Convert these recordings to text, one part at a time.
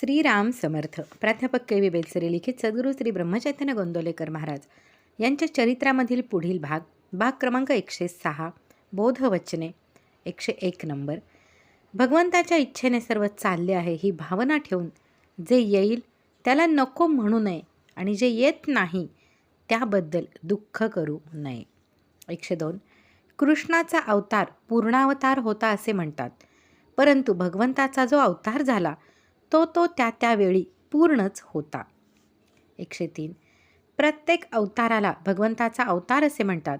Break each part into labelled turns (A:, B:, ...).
A: श्रीराम समर्थ. प्राध्यापक K V Belsare लिखित सद्गुरू श्री ब्रह्मचैतन्य गोंदोलेकर महाराज. यांच्या चरित्रामधील पुढील भाग भाग क्रमांक एकशे सहा बोधवचने एकशे एक नंबर. भगवंताच्या इच्छेने सर्व चालले आहे ही भावना ठेवून जे येईल त्याला नको म्हणू नये आणि जे येत नाही त्याबद्दल दुःख करू नये. एकशे दोन. कृष्णाचा अवतार पूर्णावतार होता असे म्हणतात. परंतु भगवंताचा जो अवतार झाला तो तो त्या त्यावेळी पूर्णच होता. एकशे तीन. प्रत्येक अवताराला भगवंताचा अवतार असे म्हणतात.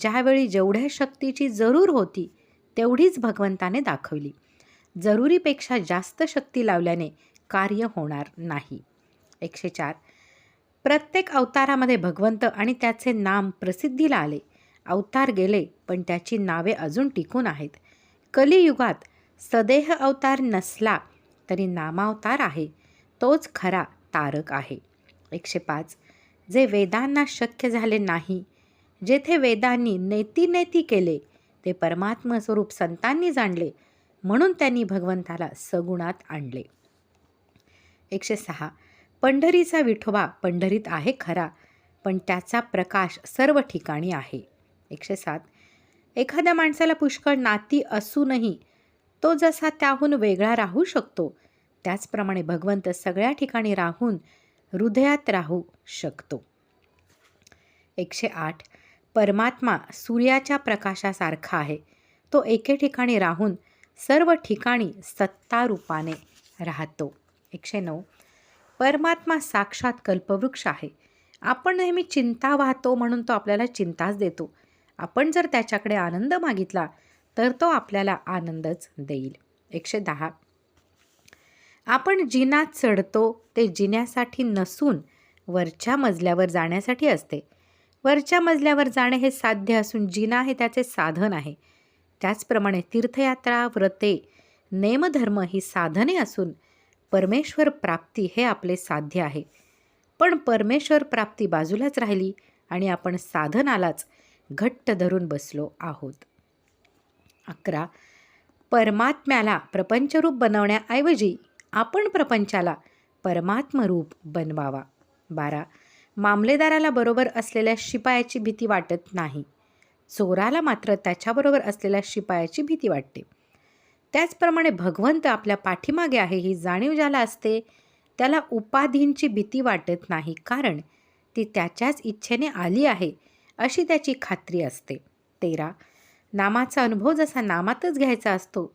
A: ज्यावेळी जेवढ्या शक्तीची जरूर होती तेवढीच भगवंताने दाखवली. जरुरीपेक्षा जास्त शक्ती लावल्याने कार्य होणार नाही. एकशे चार. प्रत्येक अवतारामध्ये भगवंत आणि त्याचे नाम प्रसिद्धीला आले. अवतार गेले पण त्याची नावे अजून टिकून आहेत. कलियुगात सदेह अवतार नसला तरी नामावतार आहे. तोच खरा तारक आहे. एकशे पाच. जे वेदांना शक्य झाले नाही जेथे वेदांनी नेती नेती केले ते परमात्मस्वरूप संतांनी जाणले म्हणून त्यांनी भगवंताला सगुणात आणले. एकशे सहा. पंढरीचा विठोबा पंढरीत आहे खरा पण त्याचा प्रकाश सर्व ठिकाणी आहे. एकशे सात. एखाद्या माणसाला पुष्कळ नाती असूनही तो जसा त्याहून वेगळा राहू शकतो. त्याचप्रमाणे भगवंत सगळ्या ठिकाणी राहून हृदयात राहू शकतो. एकशे आठ. परमात्मा सूर्याच्या प्रकाशासारखा आहे. तो एके ठिकाणी राहून सर्व ठिकाणी सत्तारूपाने राहतो. एकशे नऊ. परमात्मा साक्षात कल्पवृक्ष आहे. आपण नेहमी चिंता वाहतो म्हणून तो आपल्याला चिंताच देतो. आपण जर त्याच्याकडे आनंद मागितला तर तो आपल्याला आनंदच देईल. एकशे दहा. आपण जिनात चढतो ते जिन्यासाठी नसून वरच्या मजल्यावर जाण्यासाठी असते. वरच्या मजल्यावर जाणे हे साध्य असून जिना हे त्याचे साधन आहे. त्याचप्रमाणे तीर्थयात्रा व्रते नेमधर्म ही साधने असून परमेश्वर प्राप्ती हे आपले साध्य आहे. पण परमेश्वर प्राप्ती बाजूलाच राहिली आणि आपण साधनालाच घट्ट धरून बसलो आहोत. अकरा. परमात्म्याला प्रपंचरूप बनवण्याऐवजी आपण प्रपंचाला परमात्मरूप बनवावा. बारा. मामलेदाराला बरोबर असलेल्या शिपायाची भीती वाटत नाही. चोराला मात्र त्याच्याबरोबर असलेल्या शिपायाची भीती वाटते. त्याचप्रमाणे भगवंत आपल्या पाठीमागे आहे ही जाणीव ज्याला असते त्याला उपाधींची भीती वाटत नाही कारण ती त्याच्याच इच्छेने आली आहे अशी त्याची खात्री असते. तेरा. नामाचा अनुभव जसा नामातच घ्यायचा असतो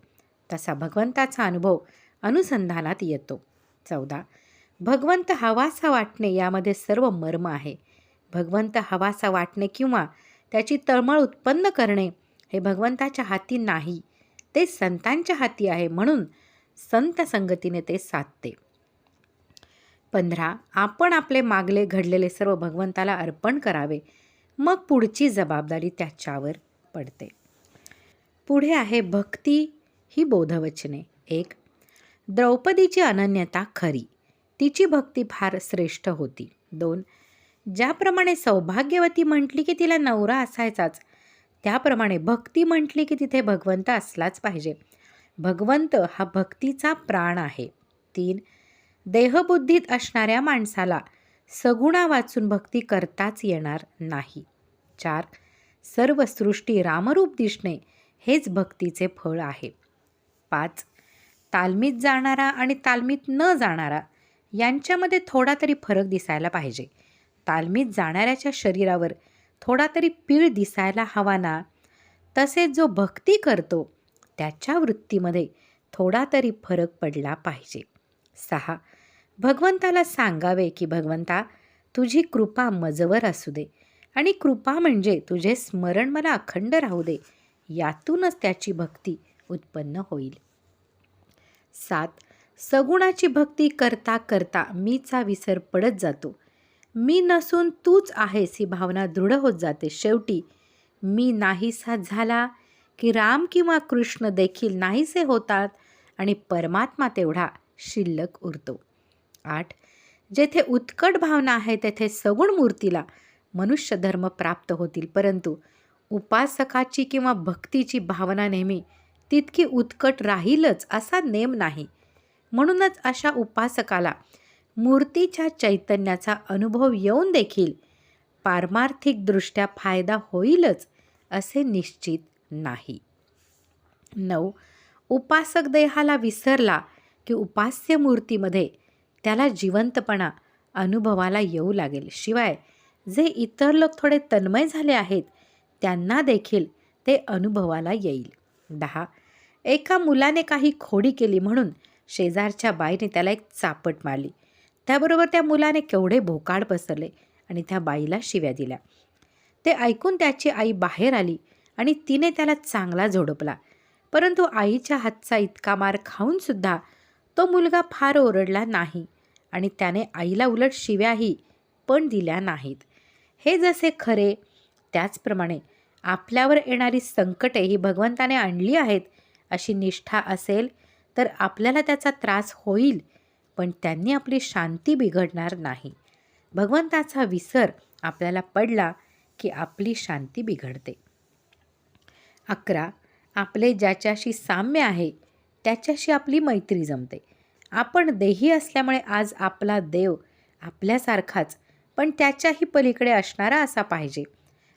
A: तसा भगवंताचा अनुभव अनुसंधानात येतो. चौदा. भगवंत हवासा वाटणे यामध्ये सर्व मर्म आहे. भगवंत हवासा वाटणे किंवा त्याची तळमळ उत्पन्न करणे हे भगवंताच्या हाती नाही ते संतांच्या हाती आहे म्हणून संत संगतीने ते साधते. पंधरा. आपण आपले मागले घडलेले सर्व भगवंताला अर्पण करावे मग पुढची जबाबदारी त्याच्यावर पडते. पुढे आहे भक्ती ही बोधवचने. एक द्रौपदीची अनन्यता खरी. तिची भक्ती फार श्रेष्ठ होती. दोन ज्याप्रमाणे सौभाग्यवती म्हटली की तिला नवरा असायचाच त्याप्रमाणे भक्ती म्हटली की तिथे भगवंत असलाच पाहिजे. भगवंत हा भक्तीचा प्राण आहे. तीन देहबुद्धीत असणाऱ्या माणसाला सगुणा वाचून भक्ती करताच येणार नाही. चार सर्व सृष्टी रामरूप दिसणे हेच भक्तीचे फळ आहे. पाच तालमीत जाणारा आणि तालमीत न जाणारा यांच्यामध्ये थोडा तरी फरक दिसायला पाहिजे. तालमीत जाणाऱ्याच्या शरीरावर थोडा तरी पीळ दिसायला हवा ना? तसेच जो भक्ती करतो त्याच्या वृत्तीमध्ये थोडा तरी फरक पडला पाहिजे. सहा भगवंताला सांगावे की भगवंता तुझी कृपा मजवर असू दे. आणि कृपा म्हणजे तुझे स्मरण मला अखंड राहू दे. यातूनच त्याची भक्ती उत्पन्न होईल. सात सगुणाची भक्ती करता करता मीचा विसर पडत जातो. मी नसून तूच आहेस ही भावना दृढ होत जाते. शेवटी मी नाहीसा झाला की राम किंवा कृष्ण देखील नाहीसे होतात आणि परमात्मा तेवढा शिल्लक उरतो. आठ जेथे उत्कट भावना आहे तेथे सगुण मूर्तीला मनुष्य धर्म प्राप्त होतील. परंतु उपासकाची किंवा भक्तीची भावना नेहमी तितकी उत्कट राहीलच असा नेम नाही. म्हणूनच अशा उपासकाला मूर्तीच्या चैतन्याचा अनुभव येऊन देखील पारमार्थिकदृष्ट्या फायदा होईलच असे निश्चित नाही. नऊ. उपासक देहाला विसरला की उपास्य मूर्तीमध्ये त्याला जिवंतपणा अनुभवाला येऊ लागेल. शिवाय जे इतर लोक थोडे तन्मय झाले आहेत त्यांना देखील ते अनुभवाला येईल. दहा. एका मुलाने काही खोडी केली म्हणून शेजारच्या बाईने त्याला एक चापट मारली. त्याबरोबर त्या मुलाने केवढे भोकाड पसरले आणि त्या बाईला शिव्या दिल्या. ते ऐकून त्याची आई बाहेर आली आणि तिने त्याला चांगला झोडपला. परंतु आईच्या हातचा इतका मार खाऊनसुद्धा तो मुलगा फार ओरडला नाही आणि त्याने आईला उलट शिव्याही पण दिल्या नाहीत. हे जसे खरे त्याचप्रमाणे आपल्यावर येणारी संकटे ही भगवंताने आणली आहेत अशी निष्ठा असेल तर आपल्याला त्याचा त्रास होईल पण त्यांनी आपली शांती बिघडणार नाही. भगवंताचा विसर आपल्याला पडला की आपली शांती बिघडते. अकरा आपले ज्याच्याशी साम्य आहे त्याच्याशी आपली मैत्री जमते. आपण देही असल्यामुळे आज आपला देव आपल्यासारखाच पण त्याच्याही पलीकडे असणारा असा पाहिजे.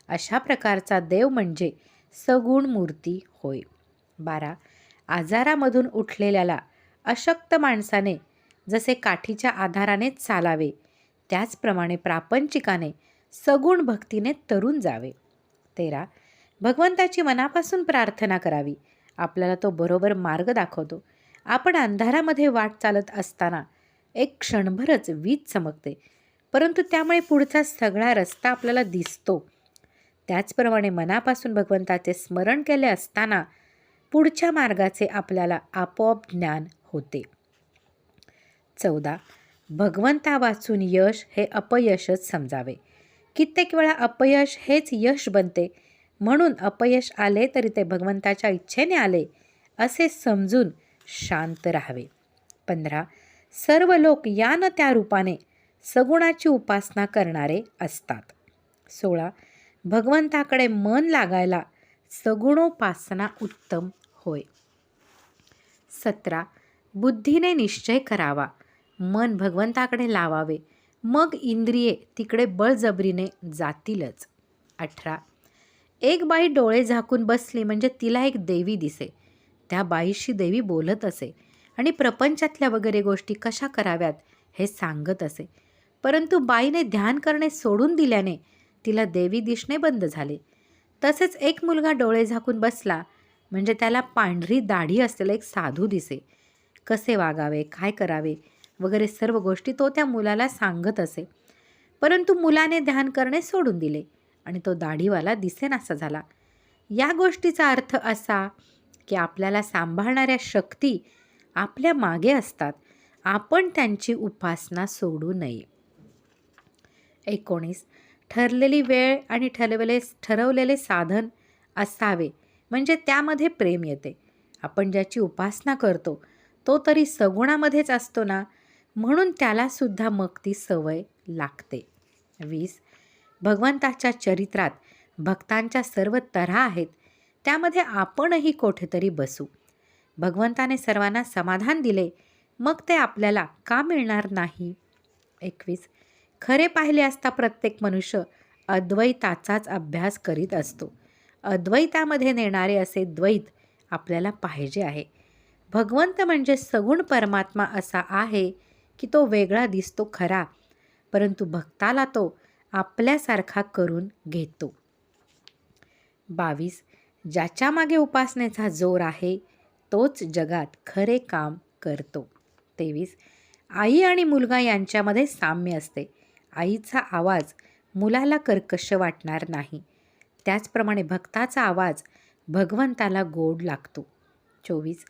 A: अशा प्रकारचा देव म्हणजे सगुण मूर्ती होय. बारा. आजारामधून उठलेल्याला अशक्त माणसाने जसे काठीच्या आधाराने चालावे त्याचप्रमाणे प्रापंचिकाने सगुण भक्तीने तरून जावे. तेरा. भगवंताची मनापासून प्रार्थना करावी. आपल्याला तो बरोबर मार्ग दाखवतो. आपण अंधारामध्ये वाट चालत असताना एक क्षणभरच वीज चमकते परंतु त्यामुळे पुढचा सगळा रस्ता आपल्याला दिसतो. त्याचप्रमाणे मनापासून भगवंताचे स्मरण केले असताना पुढच्या मार्गाचे आपल्याला आपोआप ज्ञान होते. चौदा. भगवंता वाचून यश हे अपयशच समजावे. कित्येक वेळा अपयश हेच यश बनते. म्हणून अपयश आले तरी ते भगवंताच्या इच्छेने आले असे समजून शांत राहावे. पंधरा. सर्व लोक या न त्या रूपाने सगुणाची उपासना करणारे असतात. सोळा. भगवंताकडे मन लागायला सगुणोपासना उत्तम होय. सतरा. बुद्धीने निश्चय करावा. मन भगवंताकडे लावावे. मग इंद्रिये तिकडे बळजबरीने जातीलच. अठरा. एक बाई डोळे झाकून बसली म्हणजे तिला एक देवी दिसे. त्या बाईशी देवी बोलत असे आणि प्रपंचातल्या वगैरे गोष्टी कशा कराव्यात हे सांगत असे. परंतु बाईने ध्यान करणे सोडून दिल्याने तिला देवी दिसणे बंद झाले. तसेच एक मुलगा डोळे झाकून बसला म्हणजे त्याला पांढरी दाढी असलेला एक साधू दिसे. कसे वागावे काय करावे वगैरे सर्व गोष्टी तो त्या मुलाला सांगत असे. परंतु मुलाने ध्यान करणे सोडून दिले आणि तो दाढीवाला दिसेनासा झाला. या गोष्टीचा अर्थ असा की आपल्याला सांभाळणाऱ्या शक्ती आपल्या मागे असतात. आपण त्यांची उपासना सोडू नये. एकोणीस ठरलेली वेळ आणि ठरवले ठरवलेले साधन असावे. म्हणजे त्यामध्ये प्रेम येते. आपण ज्याची उपासना करतो तो तरी सगुणामध्येच असतो ना? म्हणून त्यालासुद्धा मग ती सवय लागते. वीस. भगवंताच्या चरित्रात भक्तांच्या सर्व तऱ्हा आहेत. त्यामध्ये आपणही कोठेतरी बसू. भगवंताने सर्वांना समाधान दिले. मग ते आपल्याला का मिळणार नाही? एकवीस. खरे पाहिले असता प्रत्येक मनुष्य अद्वैताचाच अभ्यास करीत असतो. अद्वैतामध्ये नेणारे असे द्वैत आपल्याला पाहिजे आहे. भगवंत म्हणजे सगुण परमात्मा असा आहे की तो वेगळा दिसतो खरा परंतु भक्ताला तो आपल्यासारखा करून घेतो. बावीस. ज्याच्या मागे उपासनेचा जोर आहे तोच जगात खरे काम करतो. तेवीस. आई आणि मुलगा यांच्यामध्ये साम्य असते. आईचा आवाज मुलाला कर्कश वाटणार नाही. त्याचप्रमाणे भक्ताचा आवाज भगवंताला गोड लागतो. चोवीस.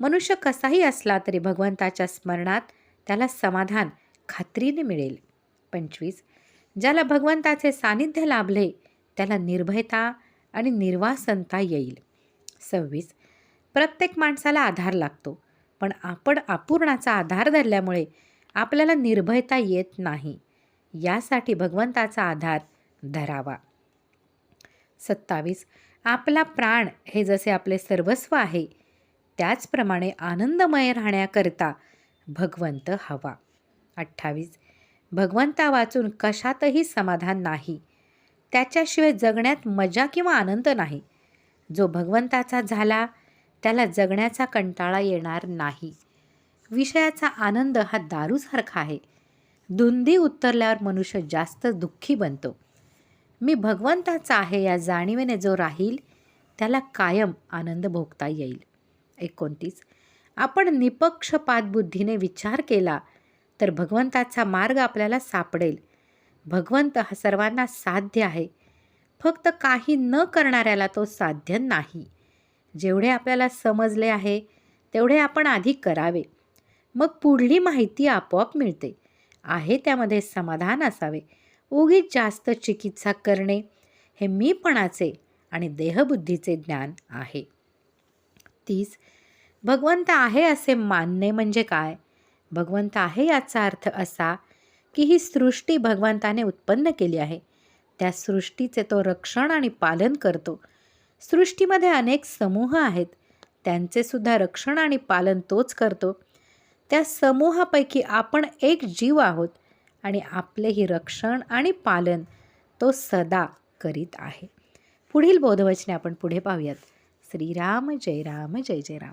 A: मनुष्य कसाही असला तरी भगवंताच्या स्मरणात त्याला समाधान खात्रीने मिळेल. पंचवीस. ज्याला भगवंताचे सानिध्य लाभले त्याला निर्भयता आणि निर्वासनता येईल. सव्वीस. प्रत्येक माणसाला आधार लागतो पण आपण अपूर्णाचा आधार धरल्यामुळे आपल्याला निर्भयता येत नाही. यासाठी भगवंताचा आधार धरावा. सत्तावीस. आपला प्राण हे जसे आपले सर्वस्व आहे त्याचप्रमाणे आनंदमय राहण्याकरता भगवंत हवा. अठ्ठावीस. भगवंता वाचून कशातही समाधान नाही. त्याच्याशिवाय जगण्यात मजा किंवा आनंद नाही. जो भगवंताचा झाला त्याला जगण्याचा कंटाळा येणार नाही. विषयाचा आनंद हा दारूसारखा आहे. धुंदी उतरल्यावर मनुष्य जास्त दुःखी बनतो. मी भगवंताचा आहे या जाणीवेने जो राहील त्याला कायम आनंद भोगता येईल. एकोणतीस. आपण निपक्षपात बुद्धीने विचार केला तर भगवंताचा मार्ग आपल्याला सापडेल. भगवंत हा सर्वांना साध्य आहे. फक्त काही न करणाऱ्याला तो साध्य नाही. जेवढे आपल्याला समजले आहे तेवढे आपण आधी करावे. मग पुढली माहिती आपोआप मिळते. आहे त्यामध्ये समाधान असावे. उगीच जास्त चिकित्सा करणे हे मीपणाचे आणि देहबुद्धीचे ज्ञान आहे. तीस भगवंत आहे असे मानणे म्हणजे काय? भगवंत आहे याचा अर्थ असा की ही सृष्टी भगवंताने उत्पन्न केली आहे. त्या सृष्टीचे तो रक्षण आणि पालन करतो. सृष्टीमध्ये अनेक समूह आहेत. त्यांचे सुद्धा रक्षण आणि पालन तोच करतो. त्या समूहापैकी आपण एक जीव आहोत आणि आपलेही रक्षण आणि पालन तो सदा करीत आहे. पुढील बोधवचने आपण पुढे पाहूयात. श्रीराम जय राम जय जय राम.